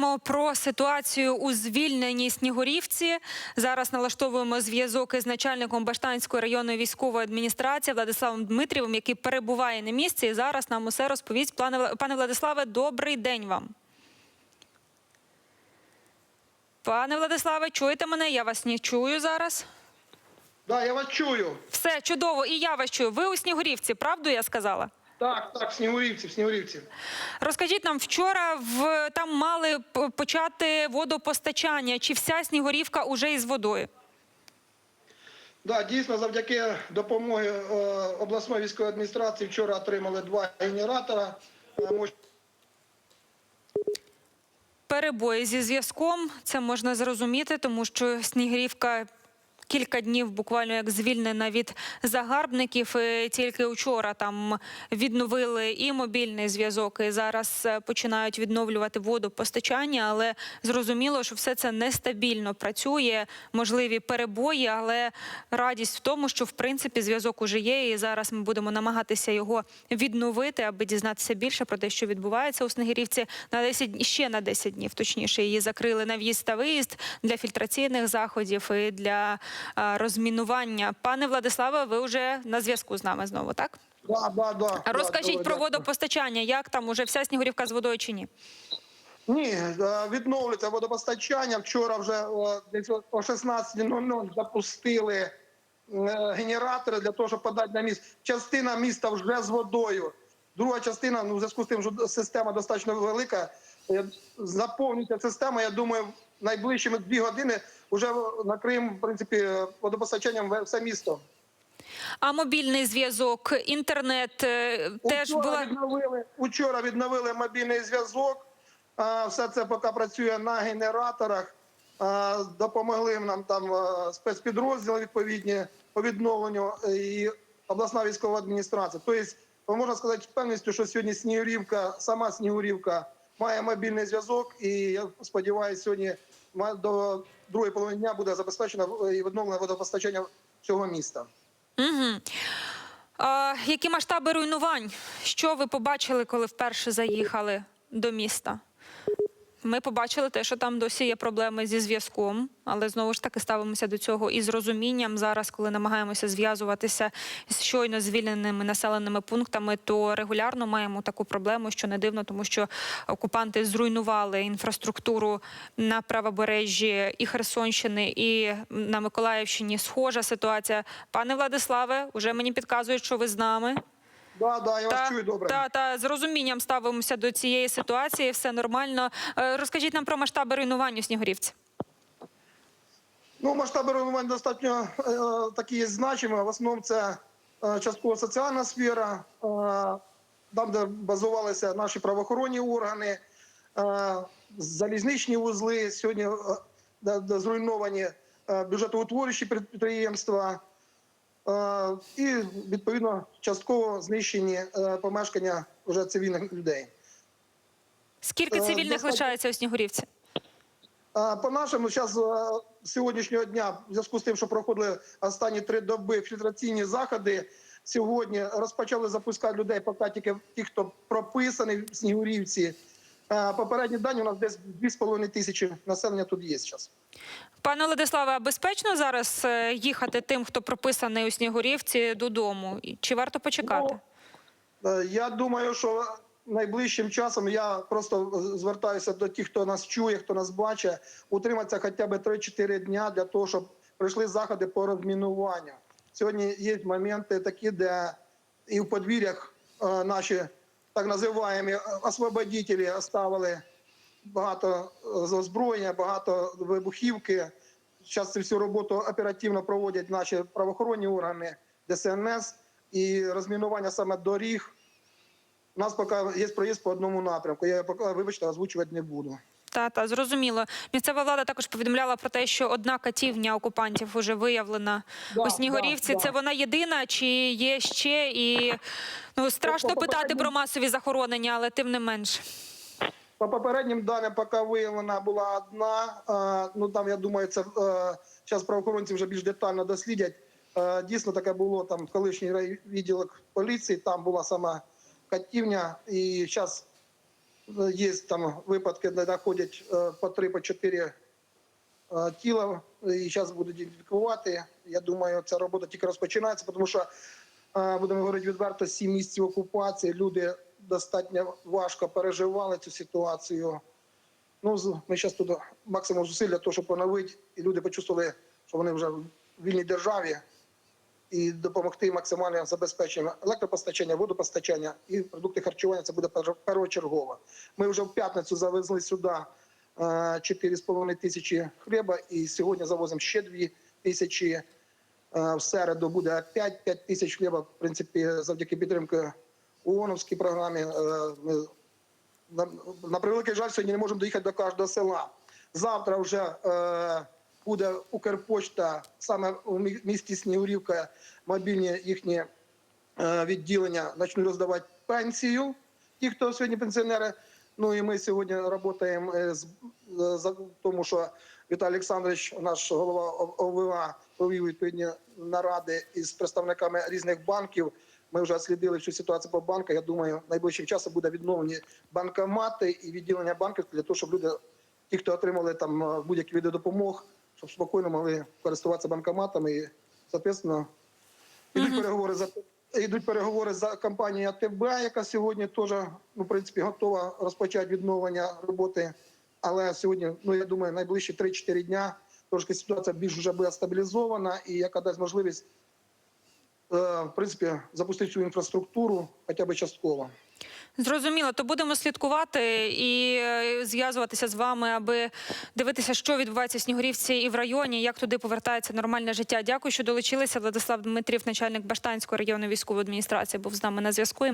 Говоримо про ситуацію у звільненій Снігурівці. Зараз налаштовуємо зв'язок із начальником Баштанської районної військової адміністрації Владиславом Дмитрівим, який перебуває на місці. І зараз нам усе розповість. Пане Владиславе, добрий день вам. Пане Владиславе, чуєте мене? Я вас не чую зараз. Да, я вас чую. Все чудово, і я вас чую. Ви у Снігурівці, правду я сказала? Так, так, в Снігурівці, в Снігурівці. Розкажіть нам, вчора в там мали почати водопостачання. Чи вся Снігурівка уже із водою? Да, дійсно, завдяки допомоги е, обласної військової адміністрації вчора отримали два генератора. Е, Перебої зі зв'язком це можна зрозуміти, тому що Снігурівка кілька днів буквально як звільнена від загарбників. Тільки вчора там відновили і мобільний зв'язок, і зараз е, починають відновлювати водопостачання. Але зрозуміло, що все це нестабільно працює, можливі перебої, але радість в тому, що в принципі зв'язок уже є, і зараз ми будемо намагатися його відновити, аби дізнатися більше про те, що відбувається у Снегирівці на 10, дні- ще на 10 днів. Точніше, її закрили на в'їзд та виїзд для фільтраційних заходів і для розмінування. Пане Владиславе, ви вже на зв'язку з нами знову, так? Да, да, да, Розкажіть да, про да. водопостачання. Як там уже вся Снігурівка з водою чи ні? Ні, е, відновлюється водопостачання. Вчора вже о, десь о 16.00 запустили е, генератори для того, щоб подати на міст. Частина міста вже з водою. Друга частина, ну, в зв'язку з тим, що система достатньо велика, е, заповнюється система. Я думаю, найближчими дві години вже накриємо, в принципі, водопостачанням все місто. А мобільний зв'язок, інтернет е, теж Учора була відновили, учора відновили мобільний зв'язок. Все це поки працює на генераторах. Допомогли нам там спецпідрозділи відповідні по відновленню е, і обласна військова адміністрація. Тобто, можна сказати певністю, що сьогодні Снігурівка, сама Снігурівка має мобільний зв'язок, і я сподіваюся, сьогодні до другої половини дня буде забезпечено е, і відновлено водопостачання цього міста. Угу. А, які масштаби руйнувань? Що ви побачили, коли вперше заїхали до міста? Ми побачили те, що там досі є проблеми зі зв'язком, але знову ж таки ставимося до цього із розумінням. Зараз, коли намагаємося зв'язуватися з щойно звільненими населеними пунктами, то регулярно маємо таку проблему, що не дивно, тому що окупанти зруйнували інфраструктуру на правобережжі і Херсонщини, і на Миколаївщині. Схожа ситуація. Пане Владиславе, уже мені підказують, що ви з нами. Да, да, я вас чую добре. Та, та з розумінням ставимося до цієї ситуації. Все нормально. Е, Розкажіть нам про масштаби руйнувань у Снігурівці. Ну, масштаби руйнувань достатньо е, такі є значимі. В основному це е, частково соціальна сфера, е, там, де базувалися наші правоохоронні органи, е, залізничні вузли, сьогодні е, де, де зруйновані е, бюджетоутворюючі підприємства. Е, і відповідно частково знищені е, помешкання вже цивільних людей. Скільки Е, цивільних лишається у Снігурівці? По нашому зараз сьогоднішнього дня, в зв'язку з тим, що проходили останні три доби фільтраційні заходи, сьогодні розпочали запускати людей, поки тільки ті, хто прописаний в Снігурівці. Попередні дані у нас десь 2,5 тисячі населення тут є зараз. Пане Владиславе, а безпечно зараз е, їхати тим, хто прописаний у Снігурівці додому? Чи варто почекати? Е, Я думаю, що найближчим часом я просто звертаюся до тих, хто нас чує, хто нас бачить, утриматися хоча б 3-4 дня для того, щоб пройшли заходи по розмінуванню. Сьогодні є моменти такі, де і в подвір'ях е, наші так називаємо освободителі оставили багато е, озброєння, багато вибухівки. Зараз цю всю роботу оперативно проводять наші правоохоронні органи, ДСНС і розмінування саме доріг. У нас поки є проїзд по одному напрямку. Я поки, вибачте, озвучувати не буду. Та та зрозуміло. Місцева влада також повідомляла про те, що одна катівня окупантів вже виявлена Да, у Снігурівці. да, Це да. вона єдина, чи є ще і ну страшно питати про масові захоронення, але тим не менш. По попереднім даним, поки виявлена була одна. е, Ну там я думаю, це зараз правоохоронці вже більш детально дослідять. Е, Дійсно, таке було там колишній відділок поліції. Там була сама катівня, і зараз Є там випадки, де знаходять е, по три, по чотири е, тіла, і зараз будуть ідентифікувати. Я думаю, ця робота тільки розпочинається, тому що, е, будемо говорити відверто, сім місяців окупації, люди достатньо важко переживали цю ситуацію. Ну, ми зараз тут максимум зусиль для того, щоб поновити, і люди почувствовали, що вони вже в вільній державі, і допомогти максимальне забезпечення електропостачання, водопостачання і продукти харчування. Це буде першочергово. Ми вже в п'ятницю завезли сюди е, 4,5 тисячі хліба, і сьогодні завозимо ще 2 тисячі. Е, В середу буде 5, 5 тисяч хліба. В принципі, завдяки підтримки ООНовській програмі. е, Ми на, превеликий жаль, сьогодні не можемо доїхати до кожного села. Завтра вже е, буде Укрпочта саме у мі- місті Снігурівка, мобільні їхні е, відділення почнуть роздавати пенсію. Ті, хто сьогодні пенсіонери. Ну і ми сьогодні працюємо з тому, що Віталій Олександрович, наш голова ОВА, провів відповідні наради із представниками різних банків. Ми вже слідили всю ситуацію по банках. Я думаю, найближчим часом буде відновлені банкомати і відділення банків для того, щоб люди, ті, хто отримали там е, будь-які види допомог, щоб спокійно могли користуватися банкоматами і, соответственно, Ідуть переговори за ідуть переговори за компанією АТБ, яка сьогодні теж ну, в принципі готова розпочати відновлення роботи. Але сьогодні, ну я думаю, найближчі 3-4 дня трошки ситуація більш вже буде стабілізована і яка дасть можливість в принципі запустити цю інфраструктуру хоча б частково. Зрозуміло, то будемо слідкувати і е, зв'язуватися з вами, аби дивитися, що відбувається в Снігурівці і в районі, як туди повертається нормальне життя. Дякую, що долучилися. Владислав Дмитрів, начальник Баштанської районної військової адміністрації, був з нами на зв'язку.